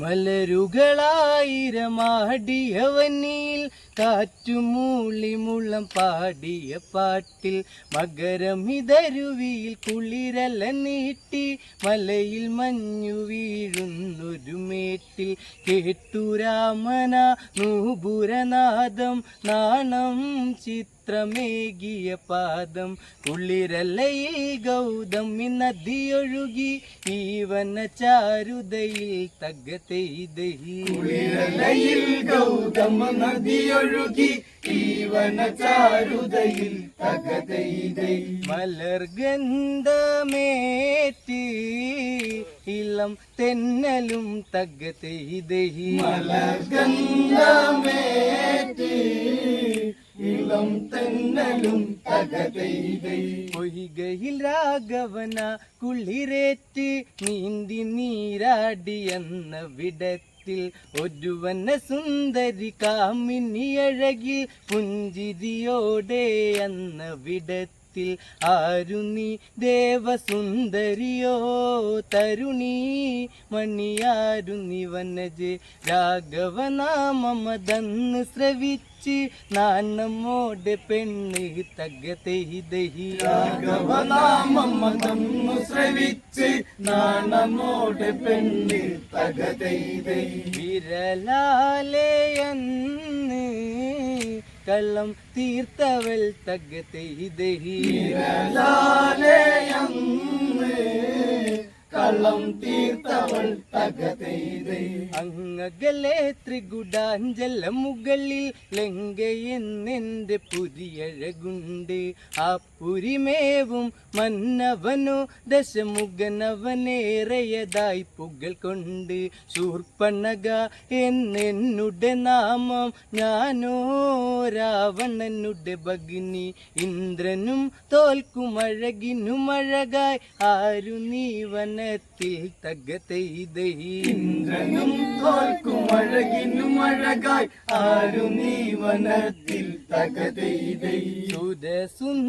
മലരുകളായിരമാടിയവനിൽ കാറ്റുമൂളി മുളം പാടിയ പാട്ടിൽ മകരമിതരുവിയിൽ കുളിരല നീട്ടി മലയിൽ മഞ്ഞു വീഴുന്നൊരു മേട്ടിൽ കേട്ടു രാമന നൂപുരനാദം നാണം ചിത്രമേകിയ പാദം കുളിരലയിൽ ഗൗതം നദിയൊഴുകി ഈവന ചാരുതയിൽ തകതെയ്തയിൽ കുളിരലയിൽ ഗൗതമ നദിയൊഴുകി ഈവന ചാരുതയിൽ തകതൈതൈ മലർഗന്ധമേറ്റ് ഇളം തെന്നലും തകതെയ്തയിൽ മലർഗന്ധമേറ്റി ഇളം തെന്നലും തകതൈതൈ പൊയ്കയിൽ രാഘവന കുളിരേറ്റ് നീന്തി നീരാടിയെന്ന വിടത്തിൽ ഒരുവന സുന്ദരി കാമിനി അഴകിൽ പുഞ്ചിരിയോടെ എന്ന വിടത്തിൽ ആരുണി ദേവസുന്ദരിയോ? തരുണി മണിയാരുണി വനജ് രാഘവനാമമതന്ന് ശ്രവിച്ച് നാണമോടെ പെണ്ണ് തകതെയ്തഹി രാഘവനാമം മതന്നു ശ്രവിച്ച് നാണമോടെ പെണ്ണ് തകതൈതൈ വിരലാലയന്ന് കള്ളം തീർത്തവൾ ദേഹി വിരലാലയന്ന് കള്ളം തീർത്തവൾ തകതെയ്ത്. അങ്ങകലെ ത്രികുടാഞ്ചല മുകളിൽ ലങ്കയെന്നെന്റെ പുതിയഴകുണ്ട് ആ പുരിമേവും മന്നവനോ ദശമുഖനവനേറെയതായി പുകൾ കൊണ്ട് ശൂർപ്പണക എന്നെന്നുടെ നാമം ഞാനോ രാവണനുടെ ഭഗിനി ഇന്ദ്രനും തോൽക്കുമഴകിനുമഴകായി ആരു അഴകായി നീ വനത്തിൽ തകതെയ്തൈ ഇന്ദ്രനും തോൽക്കും അഴകിനും അഴകായി ആരു നീ വനത്തിൽ തകതൈതൈ സുരസുന്ദരാനിൻ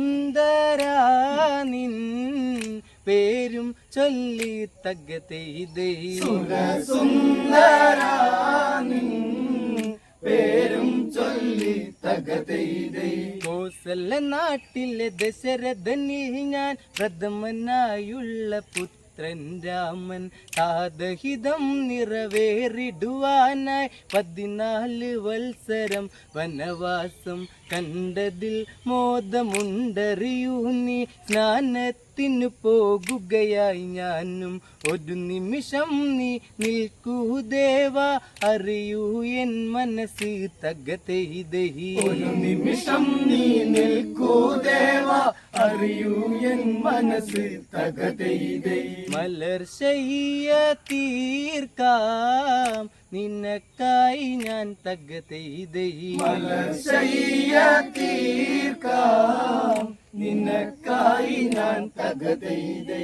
പേരും ചൊല്ലി തകതെയ്തൈ പേരും ചൊല്ലി തകതൈതൈ കോസല നാട്ടിലെ ദശരഥനിൽ ഞാൻ പ്രഥമനായുള്ള പുത്രൻ രാമൻ കാതഹിതം നിറവേറിടുവാനായി പതിനാല് വത്സരം വനവാസം കണ്ടതിൽ മോദമുണ്ടറിയൂ നീ. സ്നാനത്തിനു പോകുകയായി ഞാനും ഒരു നിമിഷം നീ നിൽക്കൂ ദേവ അറിയൂ എൻ മനസ്സ് തകതെയ്തഹി ഒരു നിമിഷം നീ നിൽക്കൂ അറിയൂ എൻ മനസ്സ് തകതയിതേ മലർ ചെയ്യ തീർക്കാം. നിന്നക്കായി ഞാൻ തകതയിതേ മലർ ചെയ്യ തീർക്കാം. നിന്നക്കായി ഞാൻ തകതൈതൈ